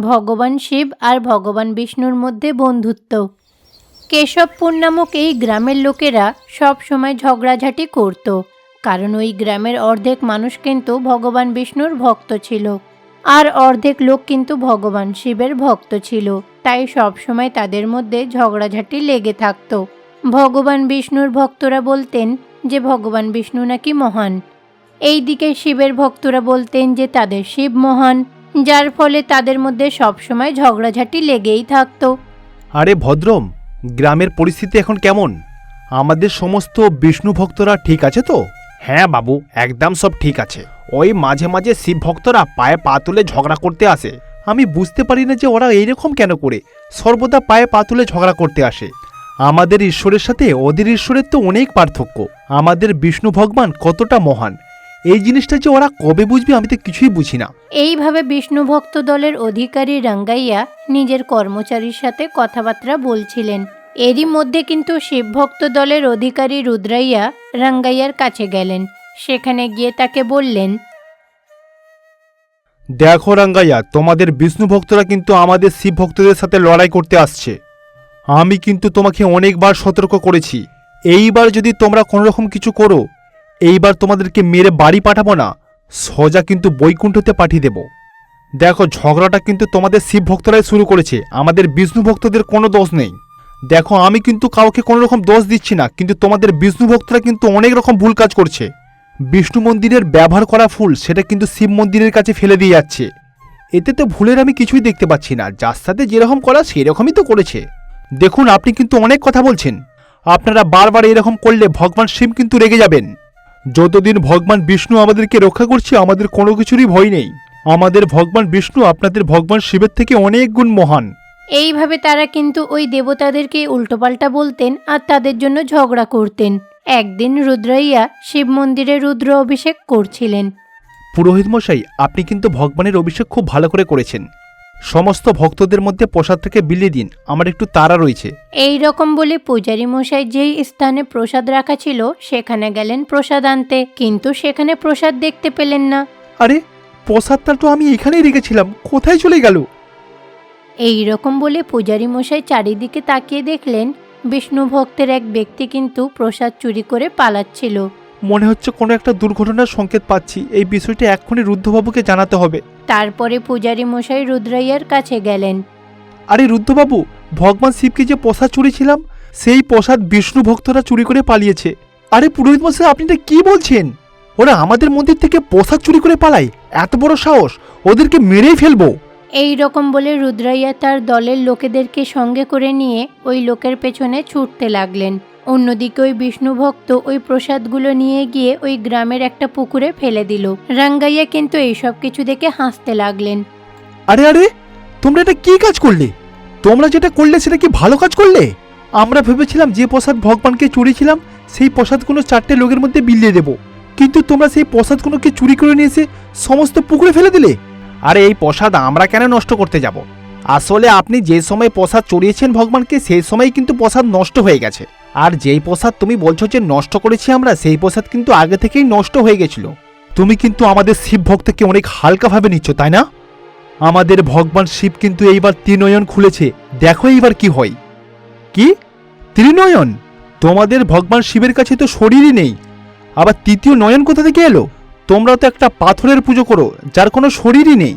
ভগবান শিব আর ভগবান বিষ্ণুর মধ্যে বন্ধুত্ব। কেশবপুর নামক এই গ্রামের লোকেরা সব সময় ঝগড়াঝাটি করত। কারণ ওই গ্রামের অর্ধেক মানুষ কিন্তু ভগবান বিষ্ণুর ভক্ত ছিল। আর অর্ধেক লোক কিন্তু ভগবান শিবের ভক্ত ছিল। তাই সব সময় তাদের মধ্যে ঝগড়াঝাটি লেগে থাকতো। ভগবান বিষ্ণুর ভক্তরা বলতেন যে ভগবান বিষ্ণু নাকি মহান। এইদিকে শিবের ভক্তরা বলতেন যে তাদের শিব মহান। যার ফলে তাদের মধ্যে সবসময় ঝগড়াঝাটি লেগেই থাকতো। আরে ভদ্রম গ্রামের পরিস্থিতি এখন কেমন? আমাদের সমস্ত বিষ্ণু ভক্তরা ঠিক আছে তো? হ্যাঁ বাবু একদম সব ঠিক আছে। ওই মাঝে মাঝে শিব ভক্তরা পায়ে পা তুলে ঝগড়া করতে আসে। আমি বুঝতে পারি না যে ওরা এইরকম কেন করে। সর্বদা পায়ে পা তুলে ঝগড়া করতে আসে। আমাদের ঈশ্বরের সাথে ওদের ঈশ্বরের তো অনেক পার্থক্য। আমাদের বিষ্ণু ভগবান কতটা মহান। এই জিনিসটা যে ওরা কবে বুঝবে আমি তো কিছুই বুঝি না। এইভাবে বিষ্ণু ভক্ত দলের অধিকারী রাঙ্গাইয়া নিজের কর্মচারীর সাথে কথাবার্তা বলছিলেন। এরই মধ্যে কিন্তু শিবভক্ত দলের অধিকারী রুদ্রাইয়া রাঙ্গাইয়ার কাছে গেলেন। সেখানে গিয়ে তাকে বললেন দেখো রাঙ্গাইয়া তোমাদের বিষ্ণু ভক্তরা কিন্তু আমাদের শিব ভক্তদের সাথে লড়াই করতে আসছে। আমি কিন্তু তোমাকে অনেকবার সতর্ক করেছি। এইবার যদি তোমরা কোনো রকম কিছু করো এইবার তোমাদেরকে মেরে বাড়ি পাঠাবো না। সোজা কিন্তু বৈকুণ্ঠতে পাঠিয়ে দেব। দেখো, ঝগড়াটা কিন্তু তোমাদের শিব ভক্তরাই শুরু করেছে। আমাদের বিষ্ণু ভক্তদের কোনো দোষ নেই। দেখো, আমি কিন্তু কাউকে কোনো রকম দোষ দিচ্ছি না, কিন্তু তোমাদের বিষ্ণু ভক্তরা কিন্তু অনেক রকম ভুল কাজ করছে। বিষ্ণু মন্দিরের ব্যবহার করা ফুল, সেটা কিন্তু শিব মন্দিরের কাছে ফেলে দিয়ে যাচ্ছে। এতে তো ভুলের আমি কিছুই দেখতে পাচ্ছি না, যার সাথে যেরকম করা সেরকমই তো করেছে। দেখুন, আপনি কিন্তু অনেক কথা বলছেন। আপনারা বারবার এরকম করলে ভগবান শিব কিন্তু রেগে যাবেন। যতদিন ভগবান বিষ্ণু আমাদেরকে রক্ষা করছে আমাদের কোনো কিছুরই ভয় নেই। আমাদের ভগবান বিষ্ণু আপনাদের ভগবান শিবের থেকে অনেক গুণ মহান। এইভাবে তারা কিন্তু ওই দেবতাদেরকে উল্টোপাল্টা বলতেন আর তাদের জন্য ঝগড়া করতেন। একদিন রুদ্রাইয়া শিব মন্দিরে রুদ্র অভিষেক করছিলেন। পুরোহিত মশাই আপনি কিন্তু ভগবানের অভিষেক খুব ভালো করে করেছেন। সমস্ত ভক্তদের মধ্যে প্রসাদ থেকে বিলিয়ে দিন আমার একটু তারা রয়েছে। এই রকম বলে পূজারী মশাই যেই স্থানে প্রসাদ রাখা ছিল সেখানে গেলেন প্রসাদ আনতে কিন্তু সেখানে প্রসাদ দেখতে পেলেন না। আরে প্রসাদটা তো আমি এখানেই রেখেছিলাম কোথায় চলে গেল? এই রকম বলে পূজারী মশাই চারিদিকে তাকিয়ে দেখলেন বিষ্ণু ভক্তের এক ব্যক্তি কিন্তু প্রসাদ চুরি করে পালাচ্ছিল। মনে হচ্ছে কোনো একটা দুর্ঘটনার সংকেত পাচ্ছি এই বিষয়টা এক্ষুনি রুদ্ধবাবুকে জানাতে হবে। তারপরে পূজারী মশাই রুদ্রাইয়ার কাছে গেলেন। আরে রুদ্রবাবু ভগবান শিবকে যে প্রসাদ চুরিছিলাম সেই প্রসাদ বিষ্ণু ভক্তরা চুরি করে পালিয়েছে। আরে পুরোহিত মশাই আপনি এটা কি বলছেন? ওরা আমাদের মন্দির থেকে প্রসাদ চুরি করে পালায়। এত বড় সাহস ওদেরকে মেরেই ফেলব। এই রকম বলে রুদ্রাইয়া তার দলের লোকেদেরকে সঙ্গে করে নিয়ে ওই লোকের পেছনে ছুটতে লাগলেন। অন্যদিকে ওই বিষ্ণু ভক্ত ওই প্রসাদগুলো নিয়ে গিয়ে ওই গ্রামের একটা পুকুরে ফেলে দিল। রাঙ্গাইয়া কিন্তু এইসব কিছু দেখে হাসতে লাগলেন। আরে আরে তোমরা এটা কি কাজ করলে? তোমরা যেটা করলে সেটা কি ভালো কাজ করলে? আমরা ভেবেছিলাম যে প্রসাদ ভগবানকে চুরিছিলাম সেই প্রসাদগুলো চারটে লোকের মধ্যে বিলিয়ে দেব। কিন্তু তোমরা সেই প্রসাদগুলোকে চুরি করে নিয়ে এসে সমস্ত পুকুরে ফেলে দিলে? আরে এই প্রসাদ আমরা কেন নষ্ট করতে যাব? আসলে আপনি যে সময় প্রসাদ চড়িয়েছেন ভগবানকে, সেই সময় কিন্তু প্রসাদ নষ্ট হয়ে গেছে। আর যেই প্রসাদ তুমি বলছো যে নষ্ট করেছি আমরা, সেই প্রসাদ কিন্তু আগে থেকেই নষ্ট হয়ে গেছিল। তুমি কিন্তু আমাদের শিব ভক্তকে অনেক হালকাভাবে নিচ্ছ, তাই না? আমাদের ভগবান শিব কিন্তু এইবার ত্রিনয়ন খুলেছে। দেখো এইবার কি হয়। কি? ত্রিনয়ন? তোমাদের ভগবান শিবের কাছে তো শরীরই নেই। আবার তৃতীয় নয়ন কোথা থেকে এলো? তোমরা তো একটা পাথরের পুজো করো, যার কোনো শরীরই নেই।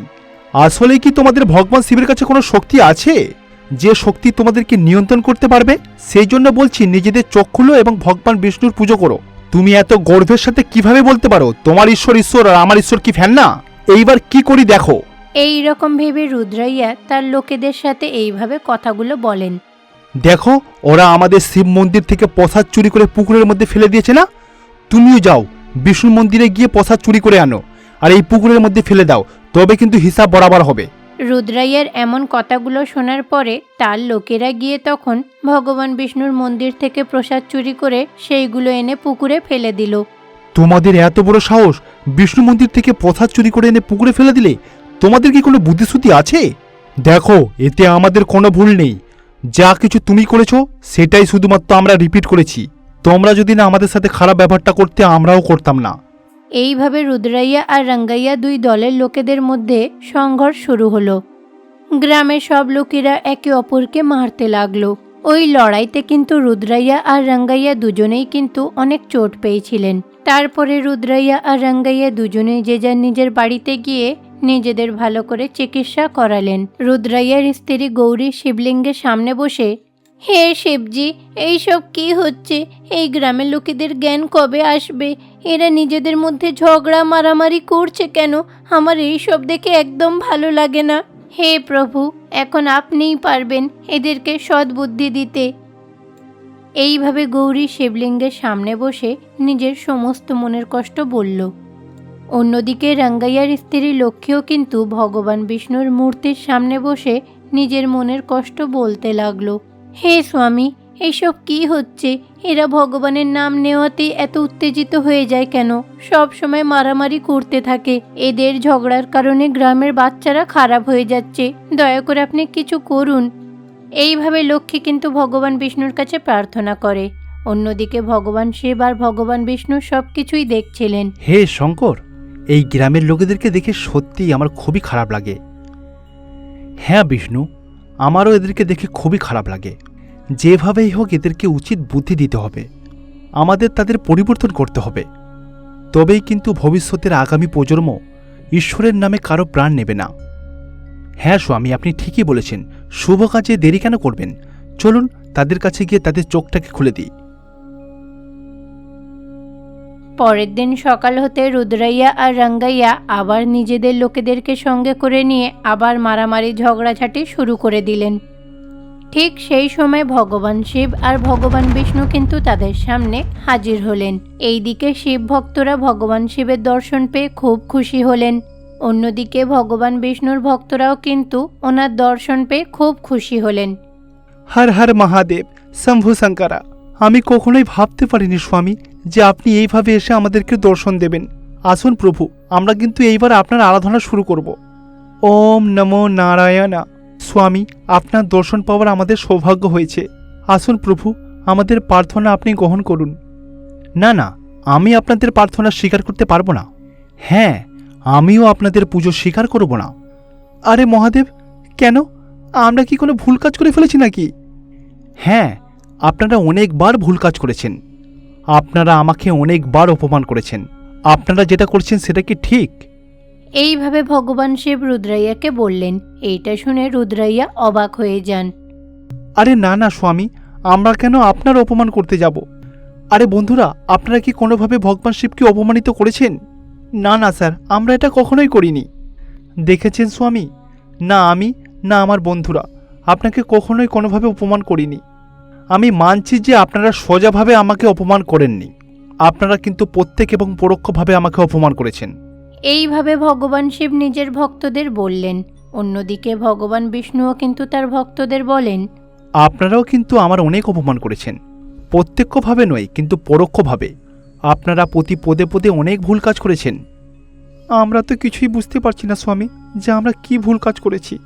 আসলে কি তোমাদের ভগবান শিবের কাছে কোনো শক্তি আছে? যে শক্তি তোমাদেরকে নিয়ন্ত্রণ করতে পারবে সেই জন্য বলছি নিজেদের চোখ খুলো এবং ভগবান বিষ্ণুর পুজো করো। তুমি এত গর্বের সাথে কীভাবে বলতে পারো তোমার ঈশ্বর ঈশ্বর আর আমার ঈশ্বর কি ফ্যান না? এইবার কি করি দেখো। এই রকম ভেবে রুদ্রাইয়া তার লোকেদের সাথে এইভাবে কথাগুলো বলেন। দেখো ওরা আমাদের শিব মন্দির থেকে প্রসাদ চুরি করে পুকুরের মধ্যে ফেলে দিয়েছে না? তুমিও যাও বিষ্ণু মন্দিরে গিয়ে প্রসাদ চুরি করে আনো আর এই পুকুরের মধ্যে ফেলে দাও। তবে কিন্তু হিসাব বরাবর হবে। রুদ্রাইয়ার এমন কথাগুলো শোনার পরে তার লোকেরা গিয়ে তখন ভগবান বিষ্ণুর মন্দির থেকে প্রসাদ চুরি করে সেইগুলো এনে পুকুরে ফেলে দিল। তোমাদের এত বড় সাহস? বিষ্ণু মন্দির থেকে প্রসাদ চুরি করে এনে পুকুরে ফেলে দিলে? তোমাদের কি কোনো বুদ্ধিশ্রুতি আছে? দেখো এতে আমাদের কোনো ভুল নেই। যা কিছু তুমি করেছ সেটাই শুধুমাত্র আমরা রিপিট করেছি। তোমরা যদি না আমাদের সাথে খারাপ ব্যবহারটা করতে আমরাও করতাম না। এইভাবে রুদ্রাইয়া আর রাঙ্গাইয়া দুই দলের লোকেদের মধ্যে সংঘর্ষ শুরু হলো। গ্রামের সব লোকেরা একে অপরকে মারতে লাগল। ওই লড়াইতে কিন্তু রুদ্রাইয়া আর রাঙ্গাইয়া দুজনেই কিন্তু অনেক চোট পেয়েছিলেন। তারপরে রুদ্রাইয়া আর রাঙ্গাইয়া দুজনেই যে যার নিজের বাড়িতে গিয়ে নিজেদের ভালো করে চিকিৎসা করালেন। রুদ্রাইয়ার স্ত্রী গৌরী শিবলিঙ্গের সামনে বসে হে শিবজি, এইসব কি হচ্ছে? এই গ্রামের লোকেদের জ্ঞান কবে আসবে? এরা নিজেদের মধ্যে ঝগড়া, মারামারি করছে কেন? আমার এইসব দেখে একদম ভালো লাগে না। হে প্রভু, এখন আপনিই পারবেন এদেরকে সদ্বুদ্ধি দিতে। এইভাবে গৌরী শিবলিঙ্গের সামনে বসে নিজের সমস্ত মনের কষ্ট বলল। অন্যদিকে রাঙ্গাইয়ার স্ত্রী লক্ষ্মীও কিন্তু ভগবান বিষ্ণুর মূর্তির সামনে বসে নিজের মনের কষ্ট বলতে লাগল। হে স্বামী এইসব কি হচ্ছে? এরা ভগবানের নাম নেওয়াতেই এত উত্তেজিত হয়ে যায় কেন? সব সময় মারামারি করতে থাকে। এদের ঝগড়ার কারণে গ্রামের বাচ্চারা খারাপ হয়ে যাচ্ছে। দয়া করে আপনি কিছু করুন। এইভাবে লক্ষ্মী কিন্তু ভগবান বিষ্ণুর কাছে প্রার্থনা করে। অন্যদিকে ভগবান শিব আর ভগবান বিষ্ণু সব কিছুই দেখছিলেন। হে শঙ্কর, এই গ্রামের লোকেদেরকে দেখে সত্যিই আমার খুবই খারাপ লাগে। হ্যাঁ বিষ্ণু আমারও এদেরকে দেখে খুবই খারাপ লাগে। যেভাবেই হোক এদেরকে উচিত বুদ্ধি দিতে হবে। আমাদের তাদের পরিবর্তন করতে হবে। তবেই কিন্তু ভবিষ্যতের আগামী প্রজন্ম ঈশ্বরের নামে কারও প্রাণ নেবে না। হ্যাঁ স্বামী, আপনি ঠিকই বলেছেন। শুভ কাজে দেরি কেন করবেন? চলুন তাদের কাছে গিয়ে তাদের চোখটাকে খুলে দিই। পরের দিন সকাল হতে রুদ্রাইয়া আর রাঙ্গাইয়া আবার নিজেদের লোকেদেরকে সঙ্গে করে নিয়ে আবার মারামারি ঝগড়াঝাটি শুরু করে দিলেন। ঠিক সেই সময় ভগবান শিব আর ভগবান বিষ্ণু কিন্তু তাদের সামনে হাজির হলেন। এইদিকে শিব ভক্তরা ভগবান শিবের দর্শন পেয়ে খুব খুশি হলেন। অন্যদিকে ভগবান বিষ্ণুর ভক্তরাও কিন্তু ওনার দর্শন পেয়ে খুব খুশি হলেন। হর হর মহাদেব, শম্ভু শঙ্করা, আমি কখনোই ভাবতে পারিনি স্বামী যে আপনি এইভাবে এসে আমাদেরকে দর্শন দেবেন। আসুন প্রভু, আমরা কিন্তু এইবার আপনার আরাধনা শুরু করব। ওম নমো নারায়ণা। স্বামী, আপনার দর্শন পাওয়ার আমাদের সৌভাগ্য হয়েছে। আসুন প্রভু, আমাদের প্রার্থনা আপনি গ্রহণ করুন। না না, আমি আপনাদের প্রার্থনা স্বীকার করতে পারব না। হ্যাঁ আমিও আপনাদের পুজো স্বীকার করব না। আরে মহাদেব, কেন? আমরা কি কোনো ভুল কাজ করে ফেলেছি নাকি? হ্যাঁ আপনারা অনেকবার ভুল কাজ করেছেন। আপনারা আমাকে অনেকবার অপমান করেছেন। আপনারা যেটা করছেন সেটা কি ঠিক? এইভাবে ভগবান শিব রুদ্রাইয়াকে বললেন। এইটা শুনে রুদ্রাইয়া অবাক হয়ে যান। আরে না না স্বামী আমরা কেন আপনার অপমান করতে যাব? আরে বন্ধুরা আপনারা কি কোনোভাবে ভগবান শিবকে অপমানিত করেছেন? না না স্যার আমরা এটা কখনোই করিনি। দেখেছেন স্বামী? না আমি না আমার বন্ধুরা আপনাকে কখনোই কোনোভাবে অপমান করিনি। আমি মানছি যে আপনারা সোজাভাবে আমাকে অপমান করেননি। আপনারা কিন্তু প্রত্যেক এবং পরোক্ষভাবে আমাকে অপমান করেছেন। এইভাবে ভগবান শিব নিজের ভক্তদের বললেন। অন্যদিকে ভগবান বিষ্ণুও কিন্তু তার ভক্তদের বলেন আপনারাও কিন্তু আমার অনেক অপমান করেছেন। প্রত্যক্ষভাবে নয় কিন্তু পরোক্ষভাবে। আপনারা প্রতি পদে পদে অনেক ভুল কাজ করেছেন। আমরা তো কিছুই বুঝতে পারছি না স্বামী যে আমরা কি ভুল কাজ করেছি।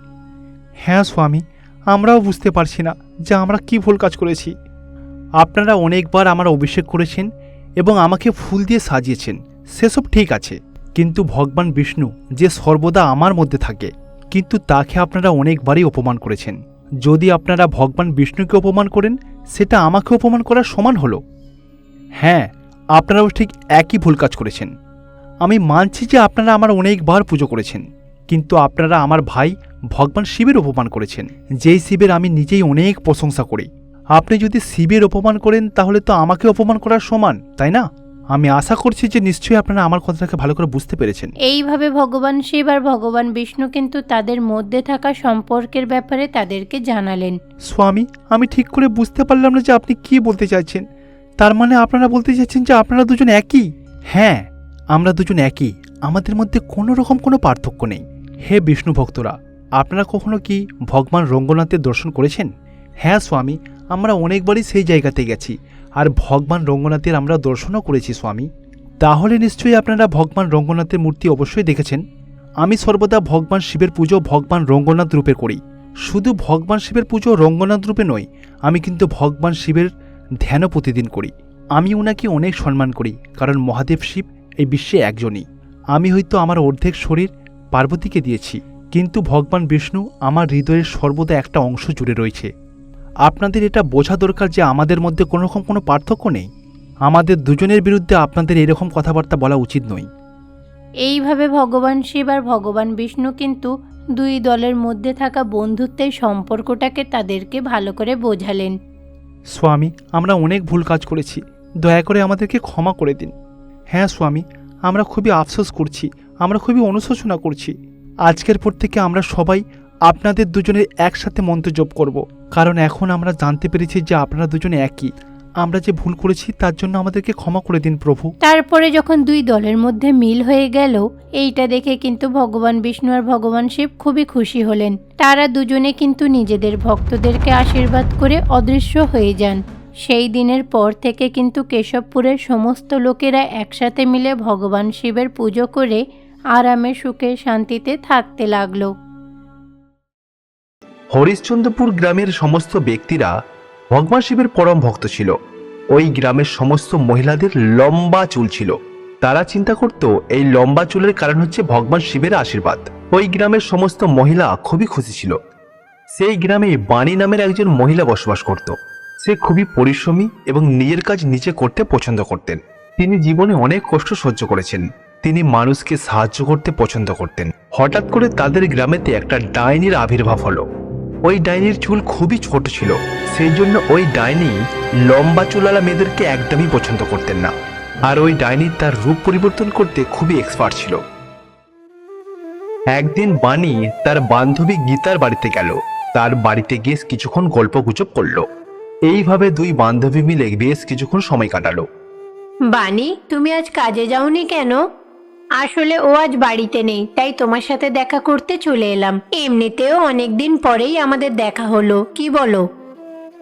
হ্যাঁ স্বামী আমরাও বুঝতে পারছি না যে আমরা কি ভুল কাজ করেছি। আপনারা অনেকবার আমার অভিষেক করেছেন এবং আমাকে ফুল দিয়ে সাজিয়েছেন। সেসব ঠিক আছে। কিন্তু ভগবান বিষ্ণু যে সর্বদা আমার মধ্যে থাকে, কিন্তু তাকে আপনারা অনেকবারই অপমান করেছেন। যদি আপনারা ভগবান বিষ্ণুকে অপমান করেন, সেটা আমাকে অপমান করার সমান হলো। হ্যাঁ আপনারাও ঠিক একই ভুল কাজ করেছেন। আমি মানছি যে আপনারা আমার অনেকবার পুজো করেছেন, কিন্তু আপনারা আমার ভাই ভগবান শিবের অপমান করেছেন। যেই শিবের আমি নিজেই অনেক প্রশংসা করি। আপনি যদি শিবের অপমান করেন তাহলে তো আমাকে অপমান করার সমান তাই না? আমি আশা করছি যে নিশ্চয়ই আপনারা আমার কথাটাকে ভালো করে বুঝতে পেরেছেন। এইভাবে ভগবান শিব আর ভগবান বিষ্ণু কিন্তু তাদের মধ্যে থাকা সম্পর্কের ব্যাপারে তাদেরকে জানালেন। স্বামী আমি ঠিক করে বুঝতে পারলাম না যে আপনি কি বলতে চাইছেন। তার মানে আপনারা বলতে চাইছেন যে আপনারা দুজন একই? হ্যাঁ আমরা দুজন একই। আমাদের মধ্যে কোনো রকম কোনো পার্থক্য নেই। হে বিষ্ণু ভক্তরা আপনারা কখনো কি ভগবান রঙ্গনাথের দর্শন করেছেন? হ্যাঁ স্বামী, আমরা অনেকবারই সেই জায়গাতে গেছি। আর ভগবান রঙ্গনাথের আমরা দর্শনও করেছি স্বামী। তাহলে নিশ্চয়ই আপনারা ভগবান রঙ্গনাথের মূর্তি অবশ্যই দেখেছেন। আমি সর্বদা ভগবান শিবের পুজো ভগবান রঙ্গনাথ রূপে করি। শুধু ভগবান শিবের পুজো রঙ্গনাথ রূপে নয়, আমি কিন্তু ভগবান শিবের ধ্যানও প্রতিদিন করি। আমি ওনাকে অনেক সম্মান করি, কারণ মহাদেব শিব এই বিশ্বে একজনই। আমি হয়তো আমার অর্ধেক শরীর পার্বতীকে দিয়েছি। কিন্তু ভগবান বিষ্ণু আমার হৃদয়ের সর্বদা একটা অংশ জুড়ে রয়েছে। আপনাদের এটা বোঝা দরকার যে আমাদের মধ্যে কোনো রকম কোনো পার্থক্য নেই। আমাদের দুজনের বিরুদ্ধে আপনাদের এরকম কথাবার্তা বলা উচিত নয়। এইভাবে ভগবান শিব আর ভগবান বিষ্ণু কিন্তু দুই দলের মধ্যে থাকা বন্ধুত্বের সম্পর্কটাকে তাদেরকে ভালো করে বোঝালেন। স্বামী আমরা অনেক ভুল কাজ করেছি। দয়া করে আমাদেরকে ক্ষমা করে দিন। হ্যাঁ স্বামী আমরা খুবই আফসোস করছি। আমরা খুবই অনুশোচনা করছি। আজকের পর থেকে আমরা সবাই আপনাদের দুজনের একসাথে মন্ত্র জপ করব। কারণ এখন আমরা জানতে পেরেছি যে আপনারা দুজনে একই। আমরা যে ভুল করেছি, তার জন্য আমাদেরকে ক্ষমা করে দিন প্রভু। তারপরে যখন দুই দলের মধ্যে মিল হয়ে গেল, এইটা দেখে কিন্তু ভগবান বিষ্ণু আর ভগবান শিব খুবই খুশি হলেন। তারা দুজনে কিন্তু নিজেদের ভক্তদেরকে আশীর্বাদ করে অদৃশ্য হয়ে যান। সেই দিনের পর থেকে কিন্তু কেশবপুরের সমস্ত লোকেরা একসাথে মিলে ভগবান শিবের পুজো করে আরামে সুখে শান্তিতে থাকতে লাগল। হরিশ্চন্দ্রপুর গ্রামের সমস্ত ব্যক্তিরা ভগবান শিবের পরম ভক্ত ছিল। ওই গ্রামের সমস্ত মহিলাদের লম্বা চুল ছিল। তারা চিন্তা করত, এই লম্বা চুলের কারণ হচ্ছে ভগবান শিবের আশীর্বাদ। ওই গ্রামের সমস্ত মহিলা খুবই খুশি ছিল। সেই গ্রামে বাণী নামের একজন মহিলা বসবাস করত। সে খুবই পরিশ্রমী এবং নিজের কাজ নিজে করতে পছন্দ করতেন। তিনি জীবনে অনেক কষ্ট সহ্য করেছেন। তিনি মানুষকে সাহায্য করতে পছন্দ করতেন। হঠাৎ করে তাদের গ্রামেতে একটা ডাইনির আবির্ভাব হলো। ওই ডাইনির চুল খুবই ছোট ছিল, সেই জন্য ওই ডাইনি লম্বা চুলালা মেয়েদেরকে একদমই পছন্দ করতেন না। আর ওই ডাইনি তার রূপ পরিবর্তন করতে খুবই এক্সপার্ট ছিল। একদিন বাণী তার বান্ধবী গীতার বাড়িতে গেল। তার বাড়িতে গিয়ে কিছুক্ষণ গল্প গুজব করল। এইভাবে দুই বান্ধবী মিলে বেশ কিছুক্ষণ সময় কাটালো। বানি তুমি আজ কাজে যাওনি কেন? আসলে ও আজ বাড়িতে নেই, তাই তোমার সাথে দেখা করতে চলে এলাম। এমনিতেও অনেকদিন পরেই আমাদের দেখা হলো, কি বলো?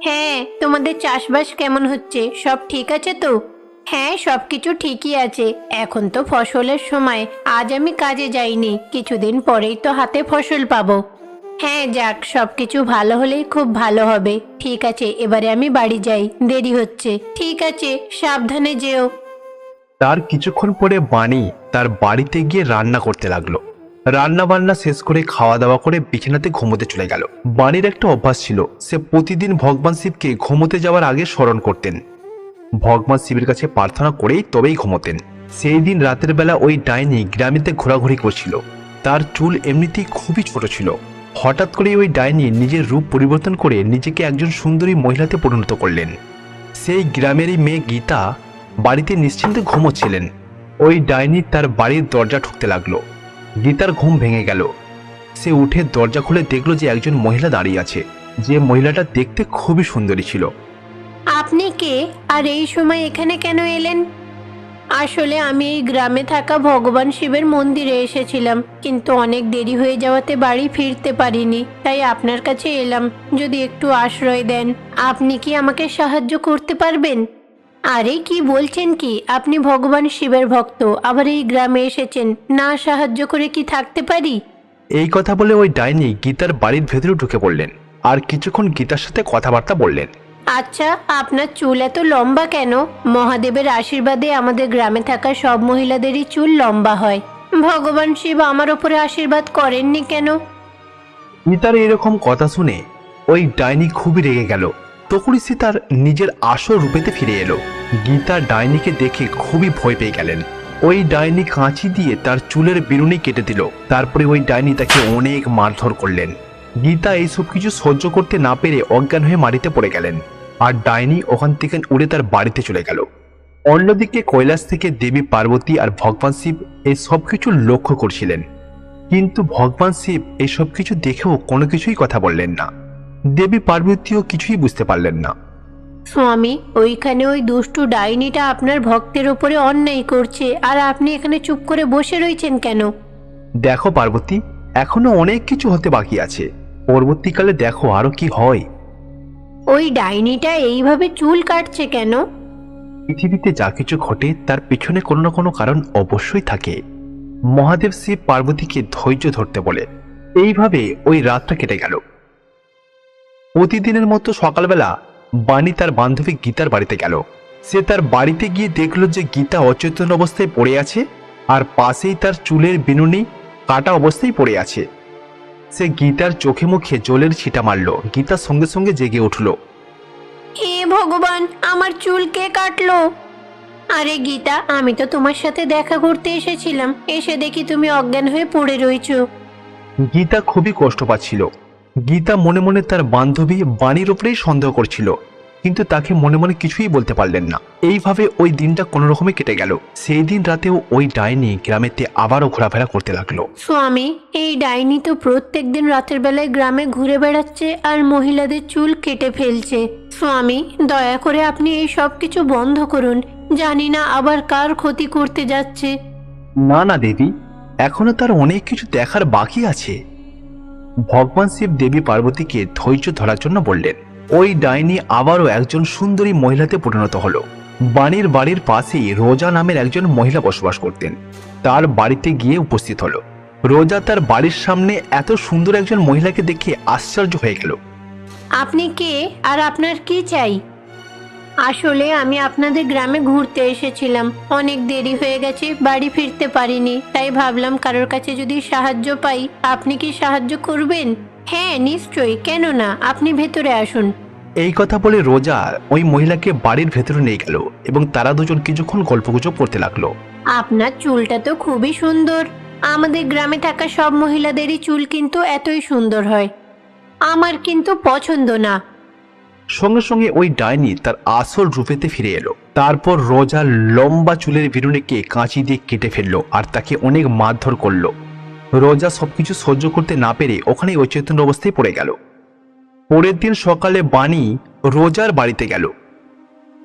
হ্যাঁ তোমাদের চাষবাস কেমন হচ্ছে? সব ঠিক আছে তো? হ্যাঁ সব কিছু ঠিকই আছে। এখন তো ফসলের সময়, আজ আমি কাজে যাইনি, কিছুদিন পরেই তো হাতে ফসল পাবো। হ্যাঁ যাক সব কিছু ভালো হলেই খুব ভালো হবে। ঠিক আছে, এবারে আমি বাড়ি যাই, দেরি হচ্ছে। ঠিক আছে, সাবধানে যেও। তার কিছুক্ষণ পরে বাণী তার বাড়িতে গিয়ে রান্না করতে লাগল। রান্না বান্না শেষ করে খাওয়া দাওয়া করে বিছানাতে ঘুমোতে চলে গেল। বাণীর একটা অভ্যাস ছিল, সে প্রতিদিন ভগবান শিবকে ঘুমোতে যাওয়ার আগে স্মরণ করতেন। ভগবান শিবের কাছে প্রার্থনা করেই তবেই ঘুমোতেন। সেই দিন রাতের বেলা ওই ডাইনি গ্রামেতে ঘোরাঘুরি করছিল। তার চুল এমনিতেই খুবই ছোট ছিল। হঠাৎ করেই ওই ডাইনি নিজের রূপ পরিবর্তন করে নিজেকে একজন সুন্দরী মহিলাতে পরিণত করলেন। সেই গ্রামেরই মেয়ে গীতা বাড়িতে নিশ্চিন্তে ঘুমোচ্ছিলেন। ওই ডাইনি তার বাড়ির দরজা ঠুকতে লাগল। গীতার ঘুম ভেঙে গেল। সে উঠে দরজা খুলে দেখল যে একজন মহিলা দাঁড়িয়ে আছে। যে মহিলাটা দেখতে খুবই সুন্দরী ছিল। আপনি কে? আর এই সময় এখানে কেন এলেন? আসলে আমি এই গ্রামে থাকা ভগবান শিবের মন্দিরে এসেছিলাম, কিন্তু অনেক দেরি হয়ে যাওয়াতে বাড়ি ফিরতে পারিনি, তাই আপনার কাছে এলাম। যদি একটু আশ্রয় দেন, আপনি কি আমাকে সাহায্য করতে পারবেন? আরে কি বলছেন কি? আপনি ভগবান শিবের ভক্ত আবার এই গ্রামে এসেছেন। না সাহায্য করে কি থাকতে পারি? এই কথা বলে ওই ডাইনি গীতার বাড়ির ভেতরে ঢুকে পড়লেন আর কিছুক্ষণ গীতার সাথে কথাবার্তা বললেন। আচ্ছা আপনার চুল এত লম্বা কেন? মহাদেবের আশীর্বাদে আমাদের গ্রামে থাকা সব মহিলাদেরই চুল লম্বা হয়। ভগবান শিব আমার ওপরে আশীর্বাদ করেননি কেন? গীতার এরকম কথা শুনে ওই ডাইনি খুবই রেগে গেল। তখনই সে তার নিজের আসল রূপেতে ফিরে এলো। গীতা ডাইনিকে দেখে খুবই ভয় পেয়ে গেলেন। ওই ডাইনি কাঁচি দিয়ে তার চুলের বিরুনি কেটে দিল। তারপরে ওই ডাইনি তাকে অনেক মারধর করলেন। গীতা এইসব কিছু সহ্য করতে না পেরে অজ্ঞান হয়ে মাটিতে পড়ে গেলেন আর ডাইনি ওখান থেকে উড়ে তার বাড়িতে চলে গেল। অন্যদিকে কৈলাস থেকে দেবী পার্বতী আর ভগবান শিব এই সব কিছু লক্ষ্য করছিলেন। কিন্তু ভগবান শিব এসব কিছু দেখেও কোনো কিছুই কথা বললেন না। দেবী পার্বতীও কিছুই বুঝতে পারলেন না। স্বামী ওইখানে ওই দুষ্টু ডাইনিটা আপনার ভক্তের ওপরে অন্যায় করছে আর আপনি এখানে চুপ করে বসে রয়েছেন কেন? দেখো পার্বতী এখনও অনেক কিছু হতে বাকি আছে। পরবর্তীকালে দেখো আরও কি হয়। ওই ডাইনিটা এইভাবে চুল কাটছে কেন? পৃথিবীতে যা কিছু ঘটে তার পিছনে কোনো না কোনো কারণ অবশ্যই থাকে। মহাদেব শিব পার্বতীকে ধৈর্য ধরতে বলে এইভাবে ওই রাতটা কেটে গেল। প্রতিদিনের মতো সকালবেলা বাণী তার বান্ধবী গীতার বাড়িতে গেল। সে তার বাড়িতে গিয়ে দেখল যে গীতা অচেতন অবস্থায় পড়ে আছে আর পাশেই তার চুলের বিনুনি কাটা অবস্থায় পড়ে আছে। সে গীতার চোখে মুখে জলের ছিটা মারল। গীতা সঙ্গে সঙ্গে জেগে উঠল। হে ভগবান আমার চুল কে কাটলো? আরে গীতা আমি তো তোমার সাথে দেখা করতে এসেছিলাম। এসে দেখি তুমি অজ্ঞান হয়ে পড়ে রয়েছো। গীতা খুবই কষ্ট পাচ্ছিল। গীতা মনে মনে তার বান্ধবী বাণীর ওপরেই সন্দেহ করছিল কিন্তু তাকে মনে মনে কিছুই বলতে পারলেন না। এইভাবে ওই দিনটা কোনো রকমে কেটে গেল। সেই দিন রাতেও ওই ডাইনি গ্রামেতে আবারও ঘোরাফেরা করতে লাগল। স্বামী এই ডাইনি তো প্রত্যেকদিন রাতের বেলায় গ্রামে ঘুরে বেড়াচ্ছে আর মহিলাদের চুল কেটে ফেলছে। স্বামী দয়া করে আপনি এই সব কিছু বন্ধ করুন। জানি না আবার কার ক্ষতি করতে যাচ্ছে। না না দেবী এখনও তার অনেক কিছু দেখার বাকি আছে। ভগবান শিব দেবী পার্বতীকে ধৈর্য ধরার জন্য বললেন, ওই ডাইনি আবারও একজন সুন্দরী মহিলাতে পরিণত হল। বাণীর বাড়ির পাশেই রোজা নামের একজন মহিলা বসবাস করতেন। তার বাড়িতে গিয়ে উপস্থিত হল। রোজা তার বাড়ির সামনে এত সুন্দর একজন মহিলাকে দেখে আশ্চর্য হয়ে গেল। আপনি কে আর আপনার কি চাই? আসলে আমি আপনাদের গ্রামে ঘুরতে এসেছিলাম। অনেক দেরি হয়ে গেছে বাড়ি ফিরতে পারিনি। তাই ভাবলাম কারোর কাছে যদি সাহায্য পাই আপনি কি সাহায্য করবেন? হ্যাঁ নিশ্চয়ই কেন না? আপনি ভেতরে আসুন। এই কথা বলে রোজা ওই মহিলাকে বাড়ির ভেতরে নিয়ে গেল এবং তারা দুজন কিছুক্ষণ গল্পগুজব করতে লাগল। আপনার চুলটা তো খুবই সুন্দর। আমাদের গ্রামে থাকা সব মহিলাদেরই চুল কিন্তু এতই সুন্দর হয়। আমার কিন্তু পছন্দ না। সঙ্গে সঙ্গে ওই ডাইনি তার আসল রূপেতে ফিরে এলো। তারপর রোজা লম্বা চুলের বিরুনিকে কাঁচি দিয়ে কেটে ফেলল আর তাকে অনেক মারধর করল। রোজা সবকিছু সহ্য করতে না পেরে ওখানেই অচেতন অবস্থায় পড়ে গেল। পরের দিন সকালে বাণী রোজার বাড়িতে গেল।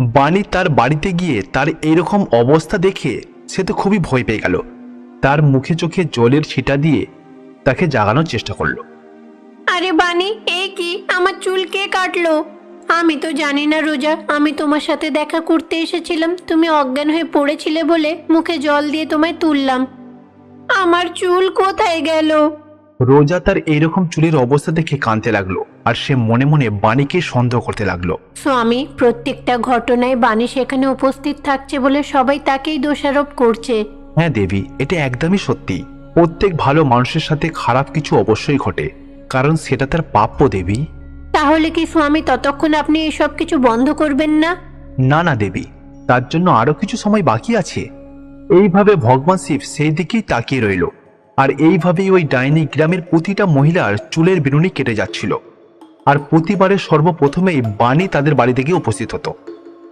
বাণী তার বাড়িতে গিয়ে তার এরকম অবস্থা দেখে সে তো খুবই ভয় পেয়ে গেল। তার মুখে চোখে জলের ছিটা দিয়ে তাকে জাগানোর চেষ্টা করল। আরে বাণী, এ কি? আমার চুল কে কাটলো? আমি তো জানি না রোজা। আমি তোমার সাথে দেখা করতে এসেছিলাম। তুমি অজ্ঞান হয়ে পড়েছিলে বলে মুখে জল দিয়ে তোমায় তুললাম। আমার চুল কোথায় গেল? রোজা তার এইরকম চুলের অবস্থা দেখে কাঁদতে লাগল আর সে মনে মনে বাণীকে সন্দেহ করতে লাগল। স্বামী প্রত্যেকটা ঘটনায় বাণী সেখানে উপস্থিত থাকছে বলে সবাই তাকেই দোষারোপ করছে। হ্যাঁ দেবী এটা একদমই সত্যি। প্রত্যেক ভালো মানুষের সাথে খারাপ কিছু অবশ্যই ঘটে কারণ সেটা তার প্রাপ্য দেবী। তাহলে কি স্বামী ততক্ষণ আপনি এসব কিছু বন্ধ করবেন না? না না দেবী তার জন্য আরও কিছু সময় বাকি আছে। এইভাবে ভগবান শিব সেই দিকেই তাকিয়ে রইল। আর এইভাবেই ওই ডাইনি গ্রামের প্রতিটা মহিলার চুলের বিনুনি কেটে যাচ্ছিল। আর প্রতিবারে সর্বপ্রথমেই বাণী তাদের বাড়িতে গিয়ে উপস্থিত হতো।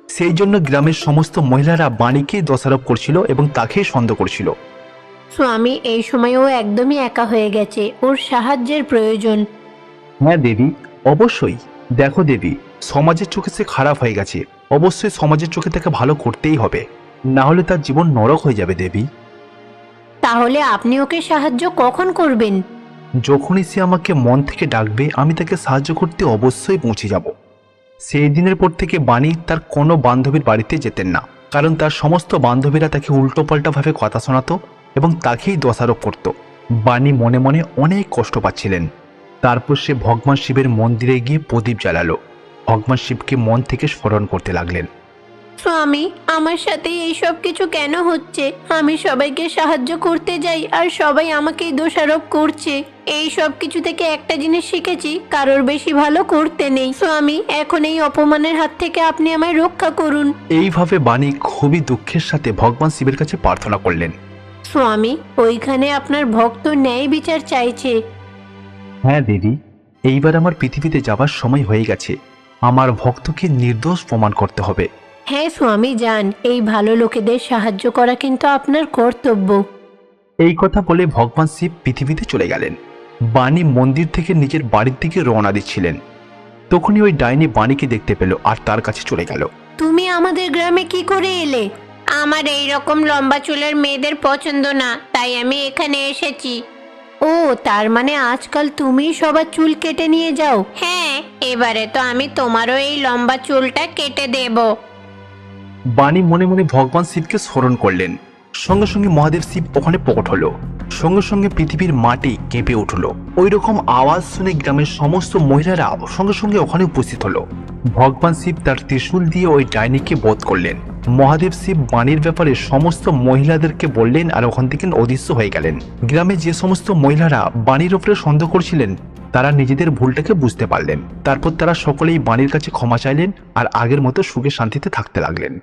সেই জন্য গ্রামের সমস্ত মহিলারা বাণীকেই দোষারোপ করছিল এবং তাকে সন্দেহ করছিল। স্বামী এই সময় ও একদমই একা হয়ে গেছে। ওর সাহায্যের প্রয়োজন। হ্যাঁ দেবী অবশ্যই। দেখো দেবী সমাজের চোখে সে খারাপ হয়ে গেছে। অবশ্যই সমাজের চোখে তাকে ভালো করতেই হবে। না হলে তার জীবন নরক হয়ে যাবে দেবী। তাহলে আপনি ওকে সাহায্য কখন করবেন? যখনই সে আমাকে মন থেকে ডাকবে আমি তাকে সাহায্য করতে অবশ্যই পৌঁছে যাব। সেই দিনের পর থেকে বাণী তার কোনো বান্ধবীর বাড়িতে যেতেন না। কারণ তার সমস্ত বান্ধবীরা তাকে উল্টোপাল্টাভাবে কথা শোনাতো এবং তাকেই দোষারোপ করত। বাণী মনে মনে অনেক কষ্ট পাচ্ছিলেন। তারপর সে ভগবান শিবের মন্দিরে গিয়ে প্রদীপ জ্বালালো। ভগবান শিবকে মন থেকে স্মরণ করতে লাগলেন। স্বামী আমার সাথে এই সব কিছু কেন হচ্ছে? আমি সবাইকে সাহায্য করতে যাই আর সবাই আমাকেই দোষারোপ করছে। এই সব কিছু থেকে একটা জিনিস শিখেছি কারোর বেশি ভালো করতে নেই। স্বামী এখন এই অপমানের হাত থেকে আপনি আমায় রক্ষা করুন। এইভাবে বাণী খুবই দুঃখের সাথে ভগবান শিবের কাছে প্রার্থনা করলেন। স্বামী ওইখানে আপনার ভক্ত ন্যায় বিচার চাইছে। হ্যাঁ দেবী এইবার আমার পৃথিবীতে যাবার সময় হয়ে গেছে। আমার ভক্তকে নির্দোষ প্রমাণ করতে হবে। হ্যাঁ স্বামী যান। এই ভালো লোকেদের সাহায্য করা কিন্তু আপনার কর্তব্য। এই কথা বলে ভগবান শিব পৃথিবীতে চলে গেলেন। বাণী মন্দির থেকে নিজের বাড়ির দিকে রওনা দিচ্ছিলেন। তখনই ওই ডাইনি বাণীকে দেখতে পেল আর তার কাছে চলে গেল। তুমি আমাদের গ্রামে কি করে এলে? আমার এই রকম লম্বা চুলের মেয়েদের পছন্দ না তাই আমি এখানে এসেছি। ও তার মানে আজকাল তুমি সবার চুল কেটে নিয়ে যাও। হ্যাঁ এবারে তো আমি তোমারও এই লম্বা চুলটা কেটে দেব। বাণী মনে মনে ভগবান শিবকে স্মরণ করলেন। সঙ্গে সঙ্গে মহাদেব শিব ওখানে প্রকট হলো। সঙ্গে সঙ্গে পৃথিবীর মাটি কেঁপে উঠল। ওই রকম আওয়াজ শুনে গ্রামের সমস্ত মহিলারা সঙ্গে সঙ্গে ওখানে উপস্থিত হলো। ভগবান শিব তার ত্রিশূল দিয়ে ওই ডাইনিকে বোধ করলেন। মহাদেব শিব বাণীর ব্যাপারে সমস্ত মহিলাদেরকে বললেন আর ওখান থেকে অদৃশ্য হয়ে গেলেন। গ্রামে যে সমস্ত মহিলারা বাণীর ওপরে সন্দেহ করছিলেন, তারা নিজেদের ভুলটাকে বুঝতে পারলেন। তারপর তারা সকলেই বাণীর কাছে ক্ষমা চাইলেন আর আগের মতো সুখে শান্তিতে থাকতে লাগলেন।